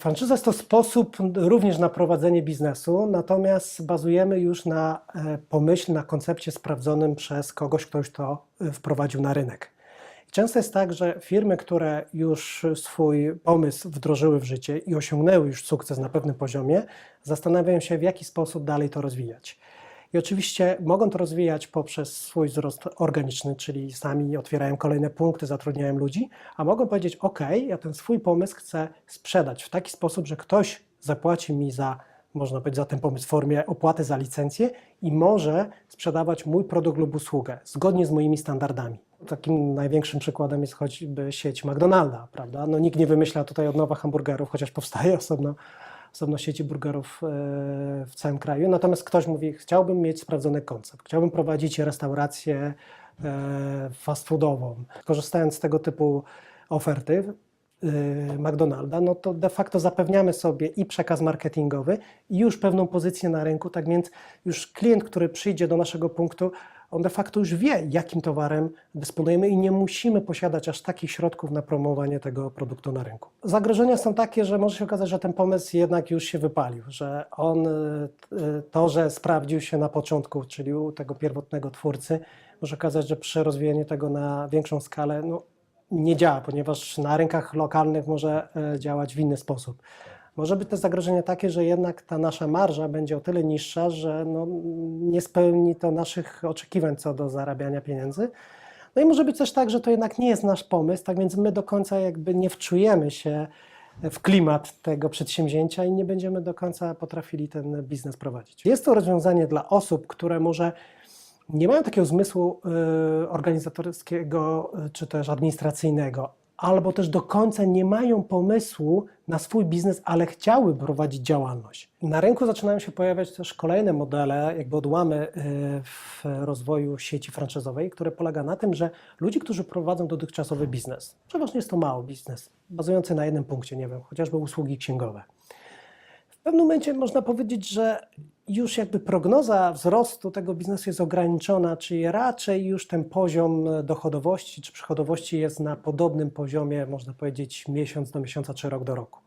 Franczyza jest to sposób również na prowadzenie biznesu, natomiast bazujemy już na e, pomyśle, na koncepcie sprawdzonym przez kogoś, kto już to e, wprowadził na rynek. Często jest tak, że firmy, które już swój pomysł wdrożyły w życie i osiągnęły już sukces na pewnym poziomie, zastanawiają się, w jaki sposób dalej to rozwijać. I oczywiście mogą to rozwijać poprzez swój wzrost organiczny, czyli sami otwierają kolejne punkty, zatrudniają ludzi, a mogą powiedzieć: OK, ja ten swój pomysł chcę sprzedać w taki sposób, że ktoś zapłaci mi za, można powiedzieć, za ten pomysł w formie opłaty za licencję i może sprzedawać mój produkt lub usługę zgodnie z moimi standardami. Takim największym przykładem jest choćby sieć McDonalda, prawda? No, nikt nie wymyśla tutaj od nowa hamburgerów, chociaż powstaje osobno osobno sieci burgerów e, w całym kraju. Natomiast ktoś mówi, chciałbym mieć sprawdzony koncept, chciałbym prowadzić restaurację e, fast foodową. Korzystając z tego typu oferty e, McDonalda, no to de facto zapewniamy sobie i przekaz marketingowy, i już pewną pozycję na rynku, tak więc już klient, który przyjdzie do naszego punktu, on de facto już wie, jakim towarem dysponujemy i nie musimy posiadać aż takich środków na promowanie tego produktu na rynku. Zagrożenia są takie, że może się okazać, że ten pomysł jednak już się wypalił, że on, y, y, to, że sprawdził się na początku, czyli u tego pierwotnego twórcy, może okazać, że przy rozwijaniu tego na większą skalę no, nie działa, ponieważ na rynkach lokalnych może e, działać w inny sposób. Może być też zagrożenie takie, że jednak ta nasza marża będzie o tyle niższa, że no, nie spełni to naszych oczekiwań co do zarabiania pieniędzy. No i może być też tak, że to jednak nie jest nasz pomysł, tak więc my do końca jakby nie wczujemy się w klimat tego przedsięwzięcia i nie będziemy do końca potrafili ten biznes prowadzić. Jest to rozwiązanie dla osób, które może nie mają takiego zmysłu y, organizatorskiego y, czy też administracyjnego, albo też do końca nie mają pomysłu na swój biznes, ale chciały prowadzić działalność. Na rynku zaczynają się pojawiać też kolejne modele, jakby odłamy y, w rozwoju sieci franczyzowej, które polega na tym, że ludzie, którzy prowadzą dotychczasowy biznes, przeważnie jest to mały biznes, bazujący na jednym punkcie, nie wiem, chociażby usługi księgowe. W pewnym momencie można powiedzieć, że już jakby prognoza wzrostu tego biznesu jest ograniczona, czyli raczej już ten poziom dochodowości czy przychodowości jest na podobnym poziomie, można powiedzieć, miesiąc do miesiąca czy rok do roku.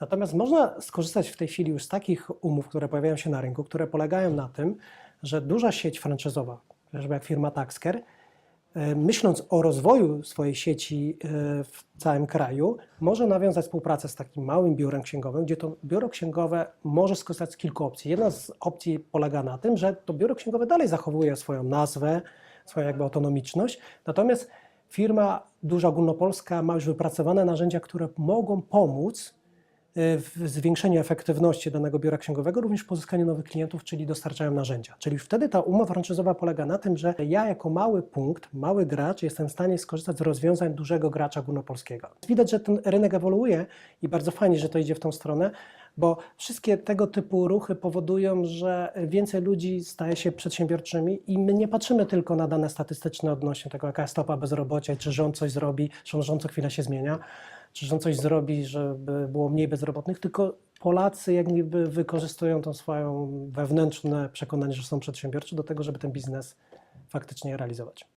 Natomiast można skorzystać w tej chwili już z takich umów, które pojawiają się na rynku, które polegają na tym, że duża sieć franczyzowa, chociażby jak firma Taxker, myśląc o rozwoju swojej sieci e, w całym kraju, może nawiązać współpracę z takim małym biurem księgowym, gdzie to biuro księgowe może skorzystać z kilku opcji. Jedna z opcji polega na tym, że to biuro księgowe dalej zachowuje swoją nazwę, swoją jakby autonomiczność, natomiast firma duża ogólnopolska ma już wypracowane narzędzia, które mogą pomóc zwiększeniu efektywności danego biura księgowego, również w pozyskaniu nowych klientów, czyli dostarczają narzędzia. Czyli wtedy ta umowa franczyzowa polega na tym, że ja jako mały punkt, mały gracz jestem w stanie skorzystać z rozwiązań dużego gracza ogólnopolskiego. Widać, że ten rynek ewoluuje i bardzo fajnie, że to idzie w tą stronę, bo wszystkie tego typu ruchy powodują, że więcej ludzi staje się przedsiębiorczymi i my nie patrzymy tylko na dane statystyczne odnośnie tego, jaka jest stopa bezrobocia czy rząd coś zrobi, czy rząd co chwilę się zmienia, czy rząd coś zrobi, żeby było mniej bezrobotnych, tylko Polacy jak niby wykorzystują to swoją wewnętrzne przekonanie, że są przedsiębiorczy do tego, żeby ten biznes faktycznie realizować.